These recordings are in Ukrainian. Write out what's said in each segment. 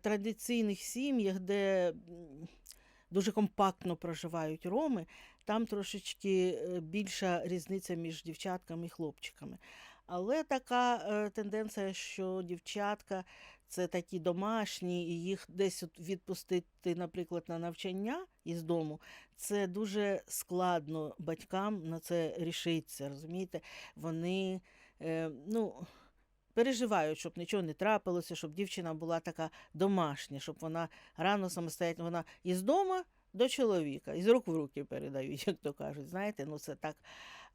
традиційних сім'ях, де дуже компактно проживають роми, там трошечки е, більша різниця між дівчатками і хлопчиками. Але така е, тенденція, що дівчатка це такі домашні, і їх десь відпустити, наприклад, на навчання із дому, це дуже складно батькам на це рішитися. Розумієте? Вони е, ну, переживають, щоб нічого не трапилося, щоб дівчина була така домашня, щоб вона рано самостоятельно вона із дому до чоловіка, із рук в руки передають, як то кажуть. Знаєте, ну це так.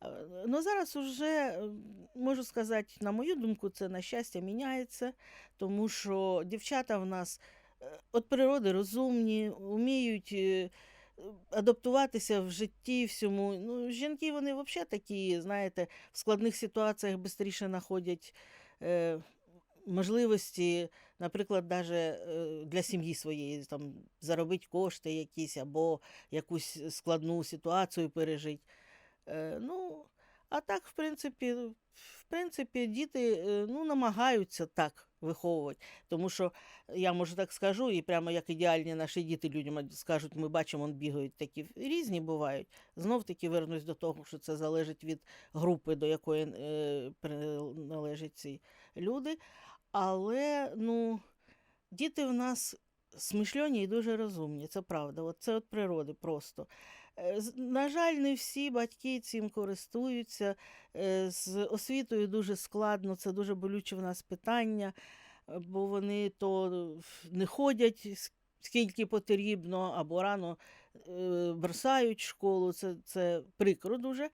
Е, Ну зараз уже е, можу сказати, на мою думку, це на щастя міняється, тому що дівчата в нас е, від природи розумні, вміють. е, Адаптуватися в житті всьому. Ну, жінки вони взагалі такі, знаєте, в складних ситуаціях швидше знаходять е, можливості, наприклад, даже е, для сім'ї своєї там, заробити кошти якісь або якусь складну ситуацію пережити. Е, ну, а так, в принципі, в принципі, діти е, ну, намагаються так виховувати. Тому що я може так скажу, і прямо як ідеальні наші діти людям скажуть, ми бачимо, он бігають такі різні бувають. Знов таки вернусь до того, що це залежить від групи, до якої е, приналежать ці люди. Але ну, діти в нас смишльоні і дуже розумні, це правда. От це від природи просто. Е, На жаль, не всі батьки цим користуються. Е, З освітою дуже складно, це дуже болюче в нас питання, е, бо вони то не ходять скільки потрібно, або рано бросають школу. Це, це прикро дуже.